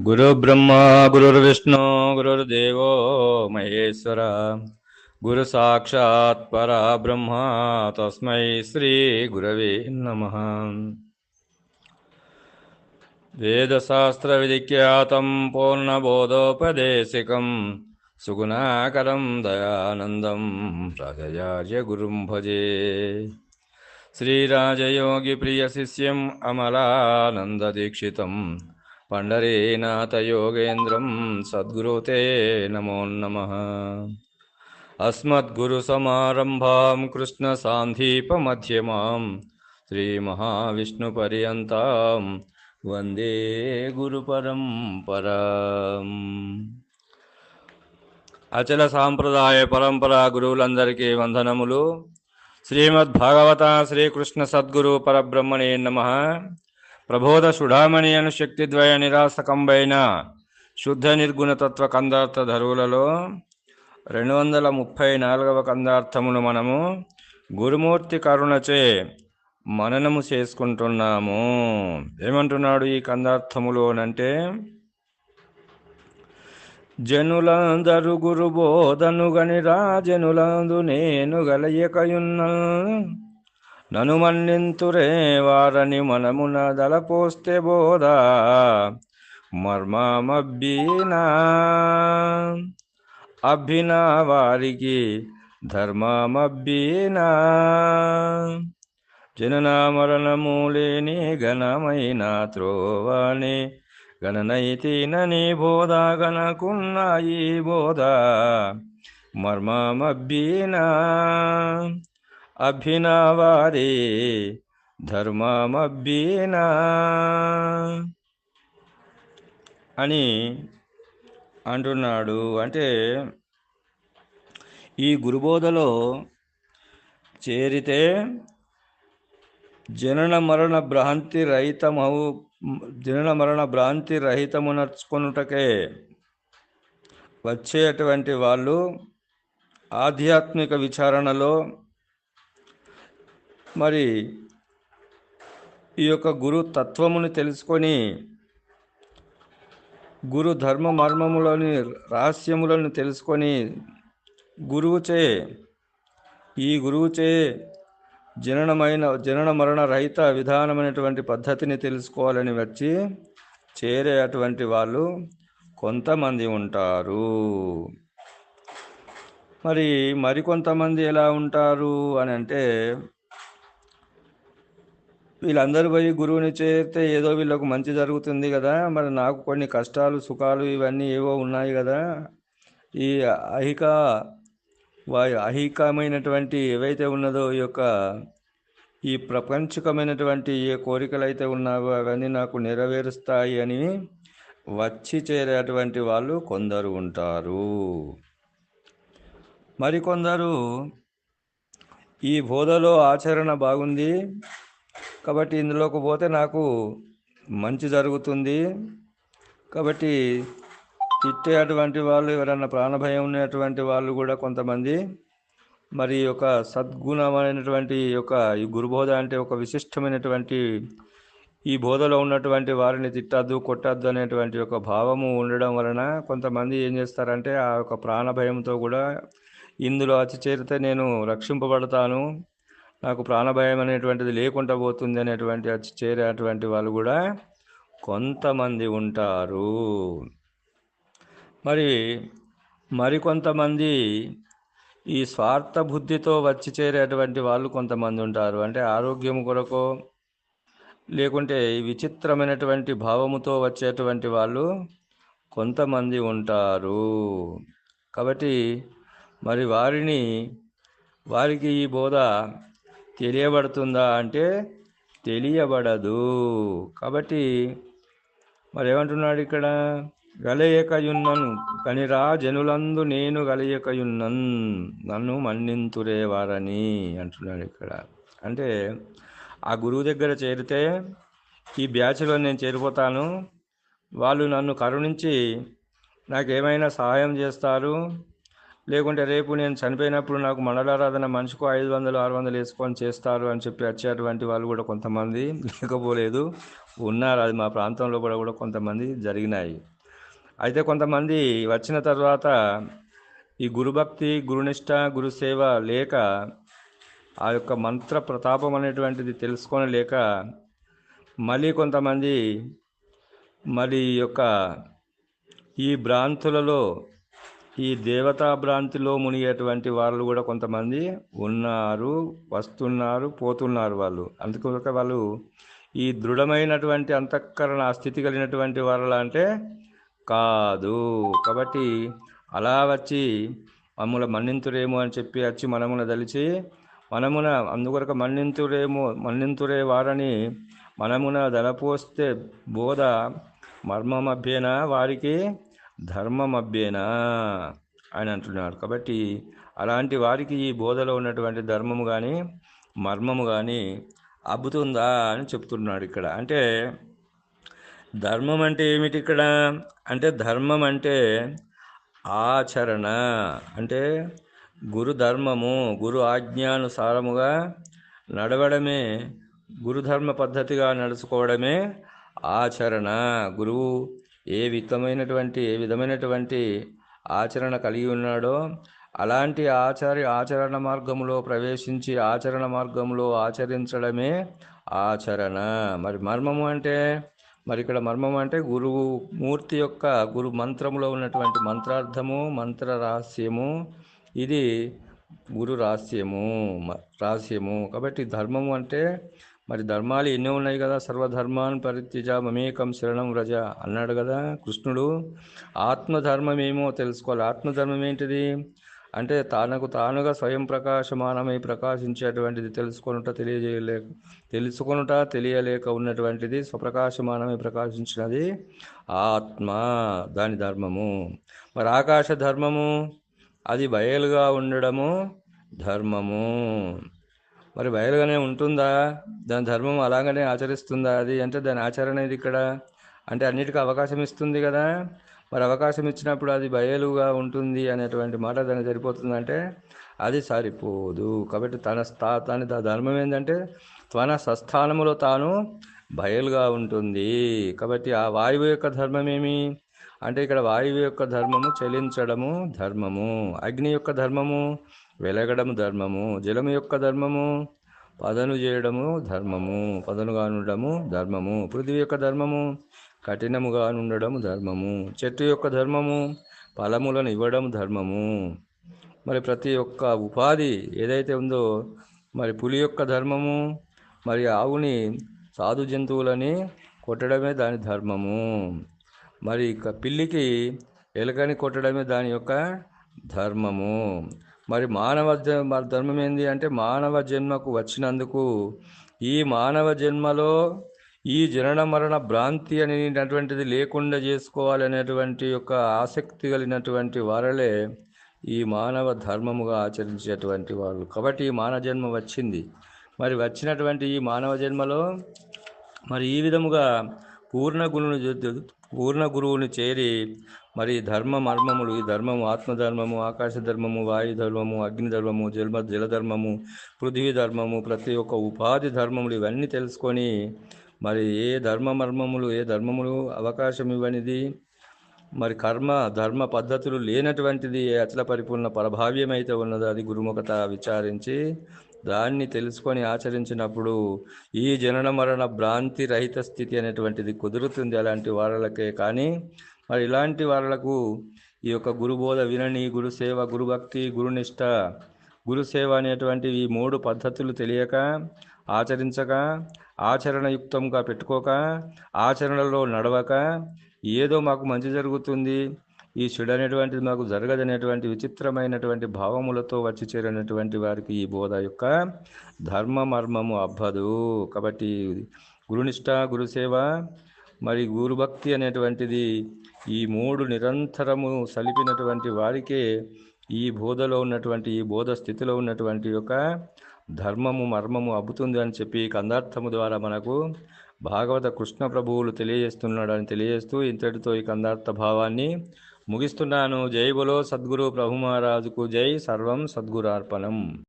गुरुर्ब्रह्मा, गुरुर्विष्णु, गुरुर्देवो, महेश्वर। गुरु साक्षात् परा ब्रह्म तस्मै श्री गुरवे नमः। वेदशास्त्रविधिख्यातं पूर्णबोधोपदेशिकं सुगुणाकरं दयानन्दं राजयार्य गुरुं भजे। श्रीराजयोगिप्रियशिष्यम् अमलानन्ददीक्षितं पण्डरीनाथयोगेन्द्रं सद्गुरु ते नमो नमः अस्मद्गुरुसमारम्भां कृष्णसान्धीपमध्यमां श्रीमहाविष्णुपर्यन्तां వందే గురు పరంపరం అచల సాంప్రదాయ పరంపర గురువులందరికీ వందనములు శ్రీమద్ భాగవత శ్రీకృష్ణ సద్గురు పరబ్రహ్మణే నమ ప్రబోధ సుడామణి అను శక్తిద్వయ నిరాసకంబైన శుద్ధ నిర్గుణ తత్వ కందార్థ ధరువులలో రెండు వందల ముప్పై నాలుగవ కందార్థమును మనము గురుమూర్తి కరుణచే మననము చేసుకుంటున్నాము. ఏమంటున్నాడు ఈ కందార్థములోనంటే జనులందరు గురు గని రాజనులందు నేను గలయకయున్న నను మన్నింతురే వారని మనమున దలపోస్తే బోధ. మర్మమబ్బీనా. అభినా వారికి ధర్మమబ్బీనా. జననామరణము లేని ఘనమైన త్రోవాణి గణనైతినని బోధ గణకున్నాయి బోధ. మర్మమబ్బీనా. అభినవారే వారి ధర్మమబ్బీనా. అని అంటున్నాడు. అంటే ఈ గురుబోధలో చేరితే జనన మరణ భ్రాంతి రహితమవు జనన మరణ భ్రాంతి రహితము నడుచుకొనుటకే వచ్చేటువంటి వాళ్ళు ఆధ్యాత్మిక విచారణలో మరి ఈ యొక్క గురు తత్వమును తెలుసుకొని గురు ధర్మ మర్మములోని రహస్యములను తెలుసుకొని గురువుచే ఈ గురువుచే జననమైన జనన మరణ రహిత విధానమైనటువంటి పద్ధతిని తెలుసుకోవాలని వచ్చి చేరే అటువంటి వాళ్ళు కొంతమంది ఉంటారు. మరి మరికొంతమంది ఎలా ఉంటారు అని అంటే వీళ్ళందరూ పోయి గురువుని చేరితే ఏదో వీళ్ళకు మంచి జరుగుతుంది కదా. మరి నాకు కొన్ని కష్టాలు సుఖాలు ఇవన్నీ ఏవో ఉన్నాయి కదా. ఈ అహిక వా అహికమైనటువంటి ఏవైతే ఉన్నదో ఈ యొక్క ఈ ప్రపంచకమైనటువంటి ఏ కోరికలు అయితే ఉన్నావో అవన్నీ నాకు నెరవేరుస్తాయి అని వచ్చి చేరేటువంటి వాళ్ళు కొందరు ఉంటారు. మరికొందరు ఈ బోధలో ఆచరణ బాగుంది. కాబట్టి ఇందులోకి పోతే నాకు మంచి జరుగుతుంది. కాబట్టి తిట్టే అటువంటి వాళ్ళు ఎవరైనా ప్రాణభయం ఉన్నటువంటి వాళ్ళు కూడా కొంతమంది మరి ఒక సద్గుణమైనటువంటి యొక్క ఈ గురుబోధ అంటే ఒక విశిష్టమైనటువంటి ఈ బోధలో ఉన్నటువంటి వారిని తిట్టద్దు కొట్టద్దు అనేటువంటి ఒక భావము ఉండడం వలన కొంతమంది ఏం చేస్తారంటే ఆ యొక్క ప్రాణభయంతో కూడా ఇందులో అతి చేరితే నేను రక్షింపబడతాను. నాకు ప్రాణభయం అనేటువంటిది లేకుండా పోతుంది అనేటువంటి చేరేటువంటి వాళ్ళు కూడా కొంతమంది ఉంటారు. మరి మరికొంతమంది ఈ స్వార్థ బుద్ధితో వచ్చి చేరేటువంటి వాళ్ళు కొంతమంది ఉంటారు. అంటే ఆరోగ్యం కొరకు లేకుంటే విచిత్రమైనటువంటి భావముతో వచ్చేటువంటి వాళ్ళు కొంతమంది ఉంటారు. కాబట్టి మరి వారిని వారికి ఈ బోధ తెలియబడుతుందా అంటే తెలియబడదు. కాబట్టి మరి ఏమంటున్నాడు ఇక్కడ? గలయకయున్నను కనిరా జనులందు నేను గలయకయున్నన్ నన్ను మన్నింతురేవారని అంటున్నాడు ఇక్కడ. అంటే ఆ గురువు దగ్గర చేరితే ఈ బ్యాచ్లో నేను చేరిపోతాను. వాళ్ళు నన్ను కరుణించి నాకేమైనా సహాయం చేస్తారు? లేకుంటే రేపు నేను చనిపోయినప్పుడు నాకు మండలారాధన మనిషికు ఐదు వందలు ఆరు వందలు వేసుకొని చేస్తారు అని చెప్పి వచ్చేటువంటి వాళ్ళు కూడా కొంతమంది లేకపోలేదు. ఉన్నారు. అది మా ప్రాంతంలో కూడా కూడా కొంతమంది జరిగినాయి. అయితే కొంతమంది వచ్చిన తర్వాత ఈ గురుభక్తి గురునిష్ట గురుసేవ లేక ఆ యొక్క మంత్ర ప్రతాపం అనేటువంటిది తెలుసుకొని లేక మళ్ళీ కొంతమంది మరి యొక్క ఈ భ్రాంతులలో ఈ దేవతా భ్రాంతిలో మునిగేటువంటి వాళ్ళు కూడా కొంతమంది ఉన్నారు వస్తున్నారు పోతున్నారు వాళ్ళు. అందుకొక వాళ్ళు ఈ దృఢమైనటువంటి అంతఃకరణ స్థితి కలిగినటువంటి వాళ్ళ అంటే కాదు. కాబట్టి అలా వచ్చి మమ్మల మన్నింతురేమో అని చెప్పి వచ్చి మనమున దలిచి మనమున అందుకొరకు మన్నింతురేమో మన్నింతురే వారని మనమున దలపోస్తే బోధ మర్మమభ్యేనా వారికి ధర్మమభ్యేనా అని అంటున్నాడు. కాబట్టి అలాంటి వారికి ఈ బోధలో ఉన్నటువంటి ధర్మము కానీ మర్మము కానీ అబ్బుతుందా అని చెప్తున్నాడు ఇక్కడ. అంటే ధర్మం అంటే ఏమిటి ఇక్కడ? అంటే ధర్మం అంటే ఆచరణ. అంటే గురు ధర్మము గురు ఆజ్ఞానుసారముగా నడవడమే గురుధర్మ పద్ధతిగా నడుచుకోవడమే ఆచరణ. గురువు ఏ విధమైనటువంటి ఏ విధమైనటువంటి ఆచరణ కలిగి ఉన్నాడో అలాంటి ఆచార్య ఆచరణ మార్గంలో ప్రవేశించి ఆచరణ మార్గంలో ఆచరించడమే ఆచరణ. మరి మర్మము అంటే మరి ఇక్కడ మర్మం అంటే గురువు మూర్తి యొక్క గురు మంత్రములో ఉన్నటువంటి మంత్రార్థము మంత్ర రహస్యము ఇది గురు రహస్యము మ- రహస్యము. కాబట్టి ధర్మము అంటే మరి ధర్మాలు ఎన్నో ఉన్నాయి కదా. సర్వధర్మాన్ పరిత్యజ మమేకం శరణం వ్రజ అన్నాడు కదా కృష్ణుడు. ఆత్మధర్మం ఏమో తెలుసుకోవాలి. ఆత్మధర్మం ఏంటిది? అంటే తనకు తానుగా స్వయం ప్రకాశమానమై ప్రకాశించేటువంటిది తెలుసుకొనుట తెలియజేయలేక తెలుసుకొనుట తెలియలేక ఉన్నటువంటిది స్వప్రకాశమానమై ప్రకాశించినది ఆత్మ దాని ధర్మము. మరి ఆకాశ ధర్మము అది బయలుగా ఉండడము ధర్మము. మరి బయలుగానే ఉంటుందా? దాని ధర్మం అలాగనే ఆచరిస్తుందా అది? అంటే దాని ఆచరణ ఇది ఇక్కడ? అంటే అన్నిటికీ అవకాశం ఇస్తుంది కదా. మరి అవకాశం ఇచ్చినప్పుడు అది బయలుగా ఉంటుంది అనేటువంటి మాట దాన్ని సరిపోతుందంటే అది సరిపోదు. కాబట్టి తన స్థా తన ధర్మం ఏంటంటే తన సస్థానములో తాను బయలుగా ఉంటుంది. కాబట్టి ఆ వాయువు యొక్క ధర్మం ఏమి? అంటే ఇక్కడ వాయువు యొక్క ధర్మము చెలించడము ధర్మము. అగ్ని యొక్క ధర్మము వెలగడము ధర్మము జలము యొక్క ధర్మము పదను చేయడము ధర్మము పదనుగా ఉండడము ధర్మము పృథివీ యొక్క ధర్మము కఠినముగా నుండడము ధర్మము చెట్టు యొక్క ధర్మము ఫలములను ఇవ్వడం ధర్మము. మరి ప్రతి ఒక్క ఉపాధి ఏదైతే ఉందో మరి పులి యొక్క ధర్మము మరి ఆవుని సాధు జంతువులని కొట్టడమే దాని ధర్మము. మరి పిల్లికి ఎలుకని కొట్టడమే దాని యొక్క ధర్మము. మరి మానవ ధర్మం ఏంది అంటే మానవ జన్మకు వచ్చినందుకు ఈ మానవ జన్మలో ఈ జనన మరణ భ్రాంతి అనేటువంటిది లేకుండా చేసుకోవాలనేటువంటి యొక్క ఆసక్తి కలిగినటువంటి వారలే ఈ మానవ ధర్మముగా ఆచరించేటువంటి వాళ్ళు కాబట్టి ఈ మానవ జన్మ వచ్చింది. మరి వచ్చినటువంటి ఈ మానవ జన్మలో మరి ఈ విధముగా పూర్ణ గురువుని పూర్ణ గురువుని చేరి మరి ధర్మ మర్మములు ఈ ధర్మము ఆత్మధర్మము ఆకాశ ధర్మము వాయు ధర్మము అగ్ని ధర్మము జల జలధర్మము పృథ్వీ ధర్మము ప్రతి ఒక్క ఉపాధి ధర్మములు ఇవన్నీ తెలుసుకొని మరి ఏ ధర్మ మర్మములు ఏ ధర్మములు అవకాశం ఇవ్వనిది? మరి కర్మ ధర్మ పద్ధతులు లేనటువంటిది ఏ అచల పరిపూర్ణ పరభావ్యమైతే ఉన్నదో అది గురుముఖత విచారించి దాన్ని తెలుసుకొని ఆచరించినప్పుడు ఈ జనన మరణ భ్రాంతి రహిత స్థితి అనేటువంటిది కుదురుతుంది అలాంటి వారలకే. కానీ మరి ఇలాంటి వారలకు ఈ యొక్క గురుబోధ వినని గురుసేవ గురుభక్తి గురునిష్ట గురుసేవ అనేటువంటి ఈ మూడు పద్ధతులు తెలియక ఆచరించక ఆచరణయుక్తంగా పెట్టుకోక ఆచరణలో నడవక ఏదో మాకు మంచి జరుగుతుంది ఈ చెడు అనేటువంటిది మాకు జరగదనేటువంటి విచిత్రమైనటువంటి భావములతో వచ్చి చేరినటువంటి వారికి ఈ బోధ యొక్క ధర్మ మర్మము అబ్బదు కాబట్టి గురునిష్ట గురుసేవ మరి గురుభక్తి అనేటువంటిది ఈ మూడు నిరంతరము సలిపినటువంటి వారికే ఈ బోధలో ఉన్నటువంటి ఈ బోధ స్థితిలో ఉన్నటువంటి యొక్క ధర్మము మర్మము అబ్బుతుంది అని చెప్పి కందార్థము ద్వారా మనకు భాగవత కృష్ణ ప్రభువులు తెలియజేస్తున్నాడని తెలియజేస్తూ ఇంతటితో ఈ కందార్థ భావాన్ని ముగిస్తున్నాను. జై బులో సద్గురు ప్రభు మహారాజుకు జై. సర్వం సద్గురార్పణం.